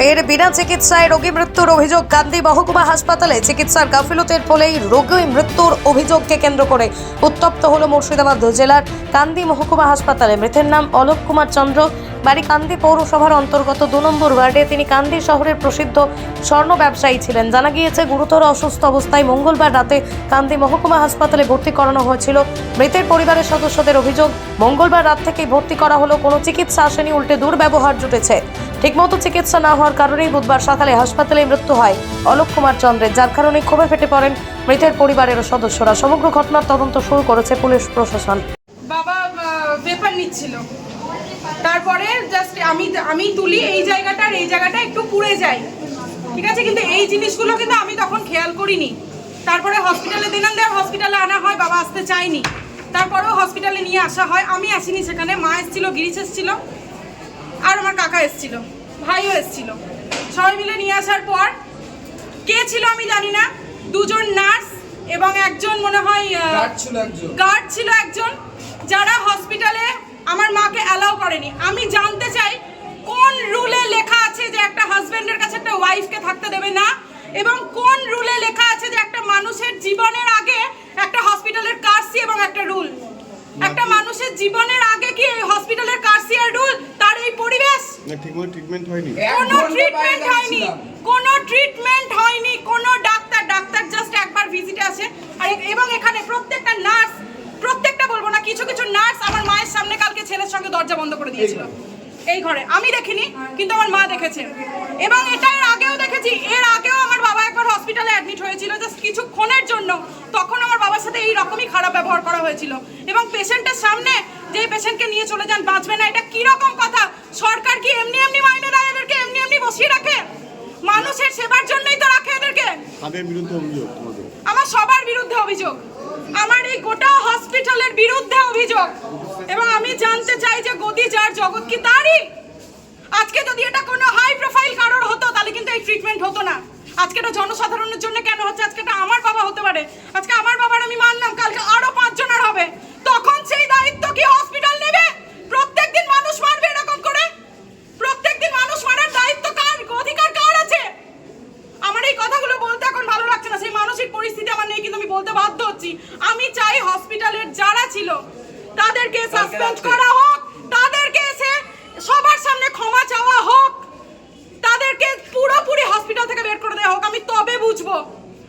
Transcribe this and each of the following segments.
ফের বিনা চিকিৎসায় রোগী মৃত্যুর অভিযোগ। কান্দি মহকুমা হাসপাতালে চিকিৎসার গাফিলতের ফলেই রোগী মৃত্যুর অভিযোগকে কেন্দ্র করে উত্তপ্ত হল মুর্শিদাবাদ জেলার কান্দি মহকুমা হাসপাতালে। মৃতের নাম অলোক কুমার চন্দ্র। বাড়ি কান্দি পৌরসভার অন্তর্গত দু নম্বর ওয়ার্ডে তিনি কান্দি শহরের প্রসিদ্ধ স্বর্ণ ব্যবসায়ী ছিলেন। জানা গিয়েছে, গুরুতর অসুস্থ অবস্থায় মঙ্গলবার রাতে কান্দি মহকুমা হাসপাতালে ভর্তি করানো হয়েছিল। মৃতের পরিবারের সদস্যদের অভিযোগ, মঙ্গলবার রাত থেকেই ভর্তি করা হলো, কোনো চিকিৎসা আসেনি, উল্টে দুর্ব্যবহার জুটেছে। ঠিকমতো চিকিৎসা না হওয়ার কারণেই বুধবার সকালে হাসপাতালে মৃত্যু হয় অলোক কুমার চন্দ্রের, যার কারণে ক্ষোভে ফেটে পড়েন মৃতের পরিবারের সদস্যরা। সমগ্র ঘটনার তদন্ত শুরু করেছে পুলিশ প্রশাসন। বাবা পেপার নিচ্ছিল। তারপরে জাস্ট আমি আমি তুলি এই জায়গাটা এই জায়গাটা একটু পুড়ে যায়। ঠিক আছে? কিন্তু এই জিনিসগুলো কিন্তু আমি তখন খেয়াল করিনি। তারপরে হসপিটালে দিলাম দেওয়ার হসপিটালে আনা হয় বাবা আসতে চায়নি। তারপরেও হসপিটালে নিয়ে আসা হয়। আমি আসিনি সেখানে মা এসেছিল গিরিশ এসেছিল আর আমার কাকা এসেছিল ভাইও এসেছিল। সবাই মিলে নিয়ে আসার পর কে ছিল আমি জানি না। দুজন নার্স এবং একজন মনে হয় গার্ড ছিল একজন। যারা হসপিটালে আমার মাকে অ্যালাউ করেনি। আমি জানতে চাই কোন রুলে লেখা আছে যে একটা হাজবেন্ডের কাছে একটা ওয়াইফকে থাকতে দেবে না? এবং কোন রুলে লেখা আছে যে একটা মানুষের জীবনের আগে একটা হসপিটালের কার্সি এবং একটা রুল একটা মানুষের জীবনের আগে কি এই হসপিটালের কার্সি আর রুল তার এই পরিবেশ? না ঠিকমতো ট্রিটমেন্ট হয়নি। কোনো ট্রিটমেন্ট হয়নি। কোনো ট্রিটমেন্ট হয়নি কোনো ডাক্তার ডাক্তার জাস্ট একবার ভিজিটে আসে আর এ- এবং এখানে প্রত্যেকটা নার্স প্রত্যেকটা বলব না কিছু কিছু নার্স আমার মায়ের সামনে সঙ্গে দরজা বন্ধ করে দিয়েছিল। এই ঘরে। আমি দেখিনি কিন্তু আমার মা দেখেছে। এবং এটা এর আগেও দেখেছি। এর আগেও আমার বাবা একবার হসপিটালে অ্যাডমিট হয়েছিল। জাস্ট কিছুক্ষণের জন্য তখন আমার বাবার সাথে এই রকমই খারাপ ব্যবহার করা হয়েছিল। এবং পেশেন্টের সামনে যে পেশেন্টকে নিয়ে চলে যান বাঁচবে না এটা কি রকম কথা? সরকার কি এমনি এমনি মাইনে দেয় এদেরকে? এমনি এমনি বসিয়ে রাখে? মানুষের সেবার জন্যই তো রাখে এদেরকে। আমার সবার বিরুদ্ধে অভিযোগ। আমার এই গোটা হসপিটালের বিরুদ্ধে অভিযোগ। এবং আমি জানতে চাই যে গদি যার জগৎ কি তারই? আজকে যদি এটা কোনো হাই প্রোফাইল কারোর হতো, তাহলে কিন্তু এই ট্রিটমেন্ট হতো না। আজকে এটা জনসাধারণের জন্য কেন হচ্ছে? আজকে এটা আমার বাবা হতে পারে। আজকে আমার বাবার আমি মানলাম, কালকে আরও পাঁচজনের হবে। তখন সেই দায়িত্ব কি হসপিটাল নেবে? প্রত্যেকদিন মানুষ মারবে এরকম করে? প্রত্যেকদিন মানুষ মারার দায়িত্ব কার? অধিকার কার আছে? আমার এই কথাগুলো বলতে এখন ভালো লাগছে না। সেই মানসিক পরিস্থিতি আমার নেই কিন্তু আমি বলতে বাধ্য হচ্ছি। আমি চাই হসপিটালের যারা তাদেরকে সাসপেন্ড করা হোক তাদেরকে এসে সবার সামনে ক্ষমা চাওয়া হোক তাদেরকে পুরোপুরি হসপিটাল থেকে বের করে দেওয়া হোক আমি তবে বুঝব।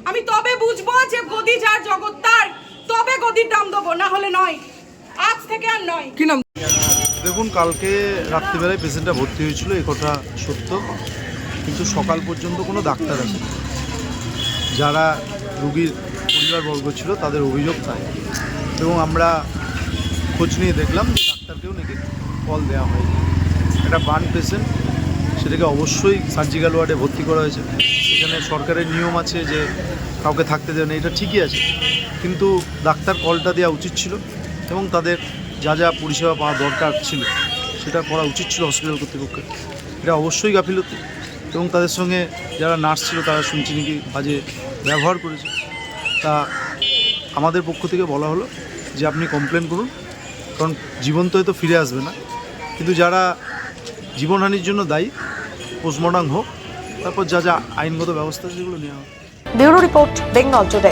আমি তবে বুঝব যে গদি যার জগৎ তার তবে গদির দাম দেবো না হলে নয়। আজ থেকে আর নয়। কি নাম? দেখুন কালকে রাত্রিবেলায় পেশেন্টটা ভর্তি হয়েছিল এ কথা সত্য। কিন্তু সকাল পর্যন্ত কোনো ডাক্তার আসেনি। যারা রুগীর পরিবারবর্গ ছিল তাদের অভিযোগ তাই। এবং আমরা খোঁজ নিয়ে দেখলাম যে ডাক্তারকেও নাকি কল দেওয়া হয়নি। একটা বার্ন পেশেন্ট, সেটাকে অবশ্যই সার্জিক্যাল ওয়ার্ডে ভর্তি করা হয়েছে। সেখানে সরকারের নিয়ম আছে যে কাউকে থাকতে দেবে না এটা ঠিকই আছে। কিন্তু ডাক্তার কলটা দেওয়া উচিত ছিল এবং তাদের যা যা পরিষেবা পাওয়া দরকার ছিল, সেটা করা উচিত ছিল হসপিটাল কর্তৃপক্ষের। এটা অবশ্যই গাফিলতি এবং তাদের সঙ্গে যারা নার্স ছিল তারা শুনছি নাকি বাজে ব্যবহার করেছে। তা আমাদের পক্ষ থেকে বলা হলো যে আপনি কমপ্লেন করুন। কারণ জীবন তো হয়তো ফিরে আসবে না। কিন্তু যারা জীবনহানির জন্য দায়ী পোস্টমর্টম হোক, তারপর যা যা আইনগত ব্যবস্থা সেগুলো নেওয়া হোক। Bureau report, Bengal today.